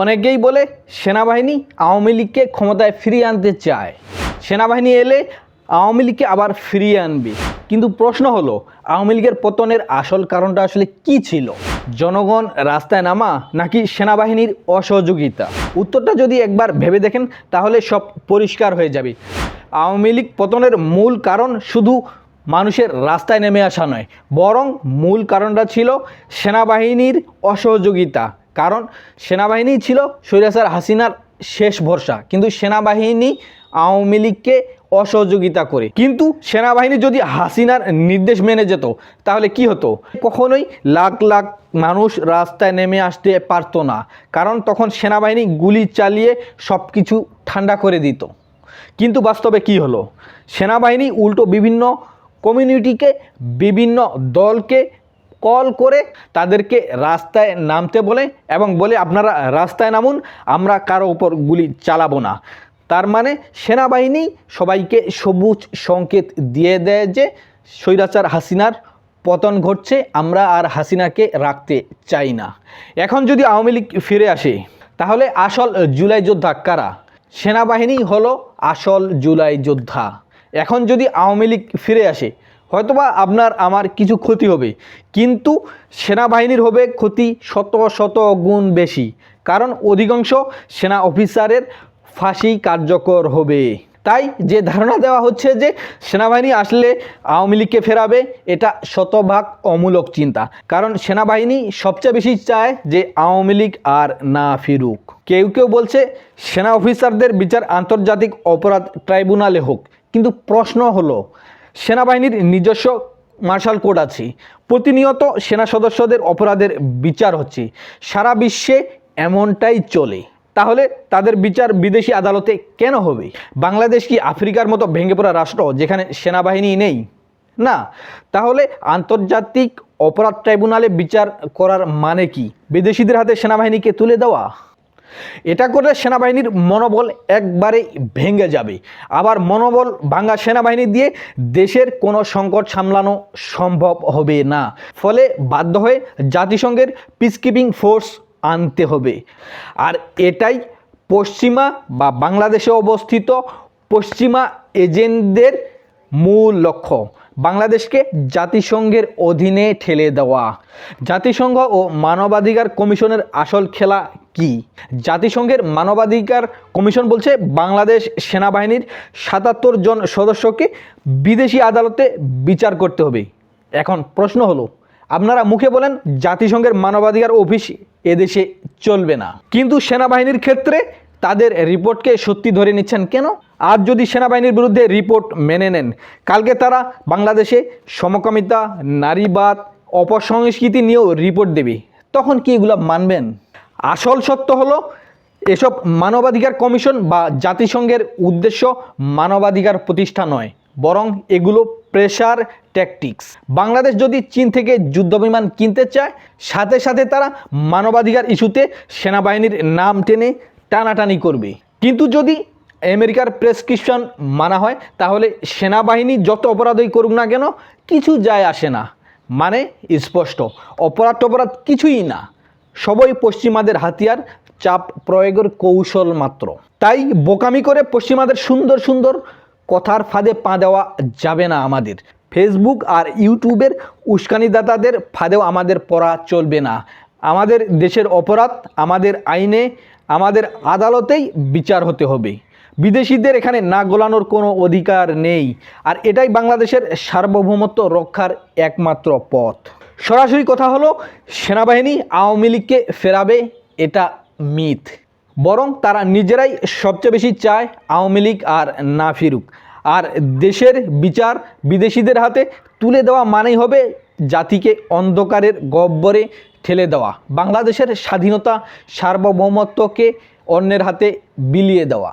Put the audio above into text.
অনেকেই বলে সেনাবাহিনী আওয়ামী লীগকে ক্ষমতায় ফিরিয়ে আনতে চায়। সেনাবাহিনী এলে আওয়ামী লীগকে আবার ফিরিয়ে আনবে। কিন্তু প্রশ্ন হলো, আওয়ামী লীগের পতনের আসল কারণটা আসলে কি ছিল? জনগণ রাস্তায় নামা নাকি সেনাবাহিনীর অসহযোগিতা? উত্তরটা যদি একবার ভেবে দেখেন, তাহলে সব পরিষ্কার হয়ে যাবে। আওয়ামী লীগ পতনের মূল কারণ শুধু মানুষের রাস্তায় নেমে আসা নয়, বরং মূল কারণটা ছিল সেনাবাহিনীর অসহযোগিতা। কারণ সেনাবাহিনী ছিল স্বৈরাচার হাসিনার শেষ ভরসা, কিন্তু সেনাবাহিনী আওয়ামী লীগকে অসহযোগিতা করে। কিন্তু সেনাবাহিনী যদি হাসিনার নির্দেশ মেনে যেত, তাহলে কি হতো? কখনোই লাখ লাখ মানুষ রাস্তায় নেমে আসতে পারতো না, কারণ তখন সেনাবাহিনী গুলি চালিয়ে সব কিছু ঠান্ডা করে দিত। কিন্তু বাস্তবে কি হলো? সেনাবাহিনী উল্টো বিভিন্ন কমিউনিটিকে, বিভিন্ন দলকে কল করে তাদেরকে রাস্তায় নামতে বলে এবং বলে, আপনারা রাস্তায় নামুন, আমরা কারও উপর গুলি চালাবো না। তার মানে সেনাবাহিনী সবাইকে সবুজ সংকেত দিয়ে দেয় যে, স্বৈরাচার হাসিনার পতন ঘটছে, আমরা আর হাসিনাকে রাখতে চাই না। এখন যদি আওয়ামী লীগ ফিরে আসে, তাহলে আসল জুলাই যোদ্ধা কারা? সেনাবাহিনী হলো আসল জুলাই যোদ্ধা। এখন যদি আওয়ামী লীগ ফিরে আসে হয়তোবা আপনার, আমার কিছু ক্ষতি হবে। কিন্তু সেনাবাহিনীর হবে ক্ষতি শত শত গুণ বেশি। কারণ অধিকাংশ সেনা অফিসারের ফাঁসি কার্যকর হবে। তাই যে ধারণা দেওয়া হচ্ছে যে সেনাবাহিনী আসলে আওয়ামী লীগকে ফেরাবে, এটা শতভাগ অমূলক চিন্তা। কারণ সেনাবাহিনী সবচেয়ে বেশি চায় যে আওয়ামী লীগ আর না ফিরুক। কেউ কেউ বলছে সেনা অফিসারদের বিচার আন্তর্জাতিক অপরাধ ট্রাইব্যুনালে হোক। কিন্তু প্রশ্ন হলো সেনাবাহিনীর নিজস্ব মার্শাল কোড আছে। প্রতিনিয়ত সেনা সদস্যদের অপরাধের বিচার হচ্ছে। সারা বিশ্বে এমনটাই চলে। তাহলে তাদের বিচার বিদেশি আদালতে কেন হবে? বাংলাদেশ কি আফ্রিকার মতো ভেঙে পড়া রাষ্ট্র যেখানে সেনাবাহিনী নেই? না। তাহলে আন্তর্জাতিক অপরাধ ট্রাইব্যুনালে বিচার করার মানে কি? বিদেশিদের হাতে সেনাবাহিনীকে তুলে দেওয়া? এটা করলে সেনাবাহিনীর মনোবল একবারে ভেঙে যাবে। আবার মনোবল ভাঙ্গা সেনাবাহিনী দিয়ে দেশের কোনো সংকট সামলানো সম্ভব হবে না। ফলে বাধ্য হয়ে জাতিসংঘের পিসকিপিং ফোর্স আনতে হবে। আর এটাই পশ্চিমা বা বাংলাদেশে অবস্থিত পশ্চিমা এজেন্টদের মূল লক্ষ্য। বাংলাদেশকে জাতিসংঘের অধীনে ঠেলে দেওয়া। জাতিসংঘ ও মানবাধিকার কমিশনের আসল খেলা কি? জাতিসংঘের মানবাধিকার কমিশন বলছে, বাংলাদেশ সেনাবাহিনীর সাতাত্তর জন সদস্যকে বিদেশি আদালতে বিচার করতে হবে। এখন প্রশ্ন হলো, আপনারা মুখে বলেন, জাতিসংঘের মানবাধিকার অফিস এদেশে চলবে না। কিন্তু সেনাবাহিনীর ক্ষেত্রে তাদের রিপোর্টকে সত্যি ধরে নিচ্ছেন কেন? আর যদি সেনাবাহিনীর বিরুদ্ধে রিপোর্ট মেনে নেন, কালকে তারা বাংলাদেশে সমকামিতা, নারীবাদ, অপসংস্কৃতি নিয়েও রিপোর্ট দেবে। তখন কি এগুলো মানবেন? আসল সত্য হলো, এসব মানবাধিকার কমিশন বা জাতিসংঘের উদ্দেশ্য মানবাধিকার প্রতিষ্ঠা নয়, বরং এগুলো প্রেশার ট্যাকটিক্স বাংলাদেশ যদি চীন থেকে যুদ্ধবিমান কিনতে চায়, সাথে সাথে তারা মানবাধিকার ইস্যুতে সেনাবাহিনীর নাম টেনে টানাটানি করবে। কিন্তু যদি আমেরিকার প্রেসক্রিপশন মানা হয়, তাহলে সেনাবাহিনী যত অপরাধই করুক না কেন, কিছু যায় আসে না। মানে স্পষ্ট, অপরাধ টপরাধ কিছুই না। সবই পশ্চিমাদের হাতিয়ার, চাপ প্রয়োগের কৌশল মাত্র। তাই বোকামি করে পশ্চিমাদের সুন্দর সুন্দর কথার ফাঁদে পা দেওয়া যাবে না আমাদের। ফেসবুক আর ইউটিউবের উস্কানিদাতাদের ফাঁদেও আমাদের পড়া চলবে না। আমাদের দেশের অপরাধ, আমাদের আইনে আমাদের আদালতেই বিচার হতে হবে। বিদেশিদের এখানে না গোলানোর কোনো অধিকার নেই। আর এটাই বাংলাদেশের সার্বভৌমত্ব রক্ষার একমাত্র পথ। সরাসরি কথা হলো, সেনাবাহিনী আওয়ামী লীগকে ফেরাবে, এটা মিথ। বরং তারা নিজেরাই সবচেয়ে বেশি চায় আওয়ামী লীগ আর না ফিরুক। আর দেশের বিচার বিদেশিদের হাতে তুলে দেওয়া মানেই হবে জাতিকে অন্ধকারের গব্বরে ঠেলে দেওয়া। বাংলাদেশের স্বাধীনতা সার্বভৌমত্বকে অন্যের হাতে বিলিয়ে দেওয়া।